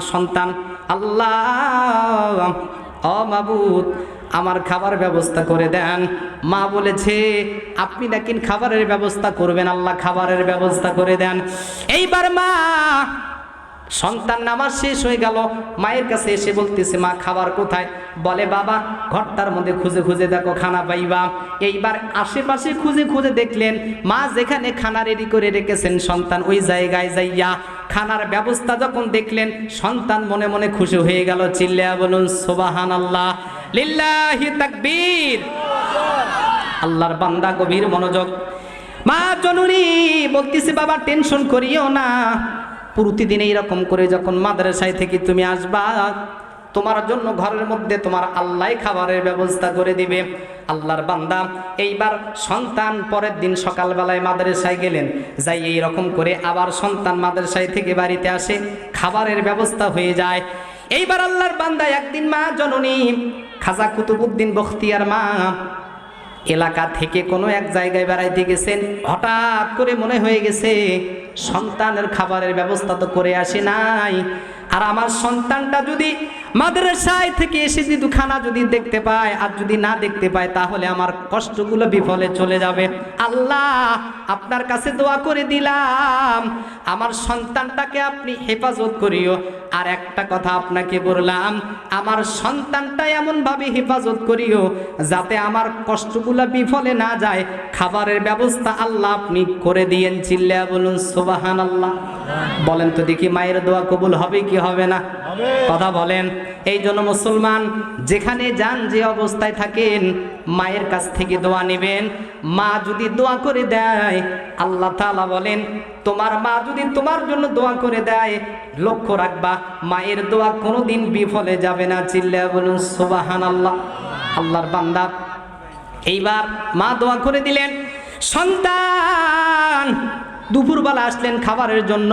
সন্তান। আল্লাহ, ও মাবুদ, আমার খাবার ব্যবস্থা করে দেন। মা বলেছে, আপনি নাকি খাবারের ব্যবস্থা করবেন? আল্লাহ খাবারের ব্যবস্থা করে দেন। এইবার মা, সন্তান নামাজ শেষ হয়ে গেল। মায়ের কাছে এসে বলতেছে, মা, খাবার কোথায়? বলে, বাবা, ঘরটার মধ্যে খুঁজে খুঁজে দেখো, খানা পাইবা। এইবার আশেপাশে খুঁজে খুঁজে দেখলেন, মা যেখানে খানা রেডি করে রেখেছেন, সন্তান ওই জায়গায় যাইয়া খানার ব্যবস্থা যখন দেখলেন, সন্তান মনে মনে খুশি হয়ে গেল চিল্লা বলুন সোবাহান আল্লাহ লিল্লাহি তাকবীর। আল্লাহর বান্দা গভীর মনোযোগ। মা জননী বলতেছে, বাবা, টেনশন করিও না। প্রতিদিন এইরকম করে যখন মাদ্রাসায় থেকে তুমি আসবা, তোমার জন্য ঘরের মধ্যে তোমার আল্লাহ খাবারের ব্যবস্থা করে দিবে। আল্লাহর বান্দা। এইবার সন্তান পরের দিন সকালবেলায় মাদ্রাসায় গেলেন। যাই এই রকম করে আবার সন্তান মাদ্রাসায় থেকে বাড়িতে আসে, খাবারের ব্যবস্থা হয়ে যায়। এইবার আল্লাহর বান্দা একদিন মা, জননী, খাজা কুতুবুদ্দিন বখতিয়ার মা, এলাকা থেকে কোনো এক জায়গায় বেড়াইতে গেছেন। হঠাৎ করে মনে হয়ে গেছে সন্তানের খাবারের ব্যবস্থা তো করে আসে নাই। আর আমার সন্তানটা যদি মাদ্রাসায় থেকে এসে যদি খানা যদি দেখতে পায়, আর যদি না দেখতে পায়, তাহলে আমার কষ্টগুলো বিফলে চলে যাবে। আল্লাহ, আপনার কাছে দোয়া করে দিলাম। আমার সন্তানটাকে আপনি হেফাজত করিও। আর একটা কথা আপনাকে বললাম, আমার সন্তানটা এমনভাবে হেফাজত করিও, যাতে আমার কষ্টগুলো বিফলে না যায়। খাবারের ব্যবস্থা আল্লাহ আপনি করে দিয়েন চিল্লা বলুন সোবাহান আল্লাহ বলেন তো দেখি মায়ের দোয়া কবুল হবে কি হবে না? কথা বলেন। এই জন্য মুসলমান যেখানে যান যে অবস্থায় থাকেন মায়ের কাছ থেকে দোয়া নেবেন। মা যদি দোয়া করে দেয় আল্লাহ তাআলা বলেন তোমার মা যদি তোমার জন্য দোয়া করে দেয় লক্ষ্য রাখবা মায়ের দোয়া কোনোদিন বিফলে যাবে না। চিল্লা বলুন সুবাহান আল্লাহ আল্লাহর বান্দা। এইবার মা দোয়া করে দিলেন সন্তান দুপুরবেলা আসলেন খাবারের জন্য।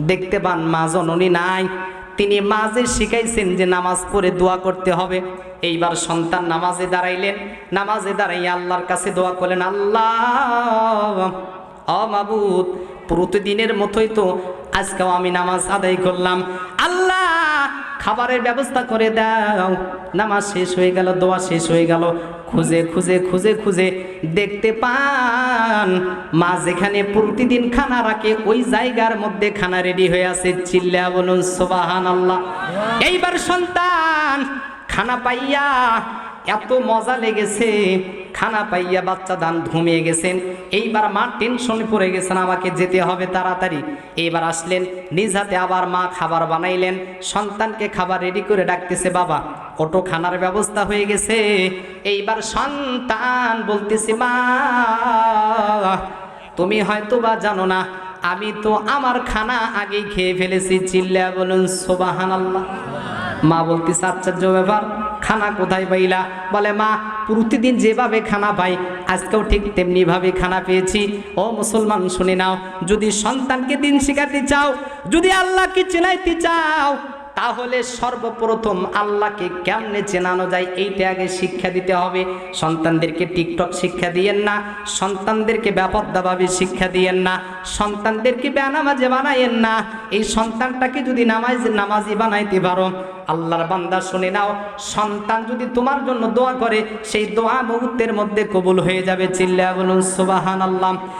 দেখতে পান মা জননী নাই। তিনি মাঝে শিখাইছেন যে নামাজ পড়ে দোয়া করতে হবে। এইবার সন্তান নামাজে দাঁড়াইলেন। নামাজে দাঁড়াইয়া আল্লাহর কাছে দোয়া করলেন, আল্লাহ অমাবুত প্রতিদিনের মতোই তো আজকেও আমি নামাজ আদায় করলাম। আল্লাহ খাবারের ব্যবস্থা করে দাও। নামাজ শেষ হয়ে গেল, দোয়া শেষ হয়ে গেল। খুঁজে খুঁজে খুঁজে খুঁজে দেখতে পান। মা যেখানে প্রতিদিন খানা রাখে, ওই জায়গার মধ্যে খানা রেডি হয়ে আছে। চিল্লা বলুন সোবাহান আল্লাহ এইবার সন্তান, খানা পাইয়া এত মজা লেগেছে। খানা পাইয়া বাচ্চা দান ঘুমিয়ে গেছেন। এইবার মা টেনশনে পড়ে গেছেন, আমাকে যেতে হবে তাড়াতাড়ি। এইবার আসলেন, নিজ হাতে আবার মা খাবার বানাইলেন। সন্তানকে খাবার রেডি করে ডাকতেছে, বাবা ওটো খানার ব্যবস্থা হয়ে গেছে। এইবার সন্তান বলতেছে, মা, তুমি হয়তো বা জানো না, আমি তো আমার খানা আগেই খেয়ে ফেলেছি। চিল্লা বলুন সোবাহান আল্লাহ মা বলতেছে, আশ্চর্য ব্যাপার, খানা কোথায় পাইলা? বলে, মা প্রতিদিন যেভাবে খানা পাই, আজকেও ঠিক তেমনিভাবে খানা পেয়েছি। ও মুসলমান, শুনে নাও, যদি সন্তানকে দিন শিখাতে চাও, যদি আল্লাহকে চেনাইতে চাও তাহলে সর্বপ্রথম আল্লাহকে কেমনে চেনানো যায় এইটা আগে শিক্ষা দিতে হবে। সন্তানদেরকে টিকটক শিক্ষা দিয়েন না, সন্তানদেরকে ব্যাপকভাবে শিক্ষা দিয়েন না, সন্তানদেরকে বেনামাজে বানাইয়েন না। এই সন্তানটাকে যদি নামাজ, নামাজি বানাইতে পারো, আল্লাহর বান্দা শুনে নাও, সন্তান যদি তোমার জন্য দোয়া করে, সেই দোয়া মুহূর্তের মধ্যে কবুল হয়ে যাবে। চিল্লা বলুন সুবাহান আল্লাহ